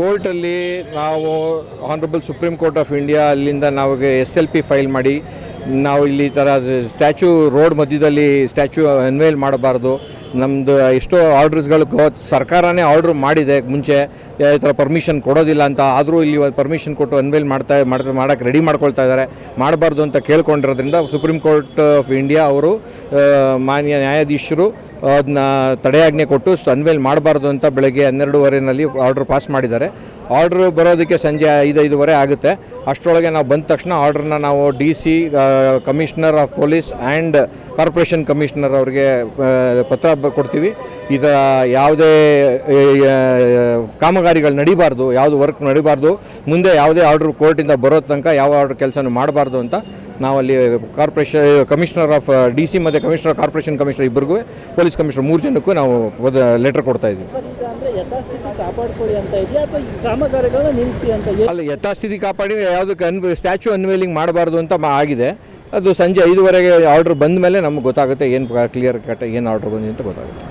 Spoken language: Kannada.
ಕೋರ್ಟಲ್ಲಿ ನಾವು honourable supreme court of India ಅಲ್ಲಿಂದ ನಾವು ಎಸ್ ಎಲ್ ಪಿ ಫೈಲ್ ಮಾಡಿ, ನಾವು ಇಲ್ಲಿ ಥರ ಸ್ಟ್ಯಾಚ್ಯೂ, ರೋಡ್ ಮಧ್ಯದಲ್ಲಿ ಸ್ಟ್ಯಾಚ್ಯೂ ಅನ್ವೇಲ್ ಮಾಡಬಾರ್ದು. ನಮ್ಮದು ಎಷ್ಟೋ ಆರ್ಡ್ರಸ್ಗಳು ಸರ್ಕಾರನೇ ಆರ್ಡ್ರ್ ಮಾಡಿದೆ ಮುಂಚೆ ಈ ಥರ ಪರ್ಮಿಷನ್ ಕೊಡೋದಿಲ್ಲ ಅಂತ, ಆದರೂ ಇಲ್ಲಿ ಪರ್ಮಿಷನ್ ಕೊಟ್ಟು ಅನ್ವೇಲ್ ಮಾಡ್ತಾ ಮಾಡ್ತಾ ಮಾಡೋಕ್ಕೆ ರೆಡಿ ಮಾಡ್ಕೊಳ್ತಾ ಇದ್ದಾರೆ. ಮಾಡಬಾರ್ದು ಅಂತ ಕೇಳ್ಕೊಂಡಿರೋದ್ರಿಂದ ಸುಪ್ರೀಂ ಕೋರ್ಟ್ ಆಫ್ ಇಂಡಿಯಾ ಅವರು ಮಾನ್ಯ ನ್ಯಾಯಾಧೀಶರು ಅದನ್ನ ತಡೆಯಾಜ್ಞೆ ಕೊಟ್ಟು ಅನ್ವೇಲ್ ಮಾಡಬಾರ್ದು ಅಂತ ಬೆಳಗ್ಗೆ ಹನ್ನೆರಡೂವರೆನಲ್ಲಿ ಆರ್ಡ್ರ್ ಪಾಸ್ ಮಾಡಿದ್ದಾರೆ. ಆರ್ಡ್ರ್ ಬರೋದಕ್ಕೆ ಸಂಜೆ ಐದು ಐದುವರೆ ಆಗುತ್ತೆ. ಅಷ್ಟರೊಳಗೆ ನಾವು ಬಂದ ತಕ್ಷಣ ಆರ್ಡ್ರನ್ನ ನಾವು D C commissioner of police and corporation commissioner ಅವರಿಗೆ ಪತ್ರ ಬ- ಕೊಡ್ತೀವಿ ಈಗ ಯಾವುದೇ ಕಾಮಗಾರಿಗಳು ನಡಿಬಾರ್ದು ಯಾವುದು ವರ್ಕ್ ನಡಿಬಾರ್ದು ಮುಂದೆ ಯಾವುದೇ ಆರ್ಡ್ರ್ ಕೋರ್ಟಿಂದ ಬರೋ ತನಕ ಯಾವ ಆರ್ಡ್ರ್ ಕೆಲಸನೂ ಮಾಡಬಾರ್ದು ಅಂತ ನಾವಲ್ಲಿ corporation commissioner of D C ಮತ್ತು ಕಮಿಷನರ್ ಕಾರ್ಪೊರೇಷನ್ ಕಮಿಷನರ್ ಇಬ್ಬರಿಗೂ ಪೊಲೀಸ್ ಕಮಿಷನರ್ ಮೂರು ಜನಕ್ಕೂ ನಾವು ಲೆಟರ್ ಕೊಡ್ತಾ ಇದ್ವಿ ಈ ಅಲ್ಲಿ ಯಥಾಸ್ಥಿತಿ ಕಾಪಾಡಿ ಯಾವುದಕ್ಕೆ ಅನ್ ಸ್ಟ್ಯಾಚ್ಯೂ ಅನ್ವೇಲಿಂಗ್ ಮಾಡಬಾರ್ದು ಅಂತ ಆಗಿದೆ. ಅದು ಸಂಜೆ ಐದುವರೆಗೆ ಆರ್ಡ್ರ್ ಬಂದ ಮೇಲೆ ನಮ್ಗೆ ಗೊತ್ತಾಗುತ್ತೆ ಏನು ಕ್ಲಿಯರ್ ಕಟ್ ಏನು ಆರ್ಡ್ರ್ ಬಂದಿದೆ ಅಂತ ಗೊತ್ತಾಗುತ್ತೆ.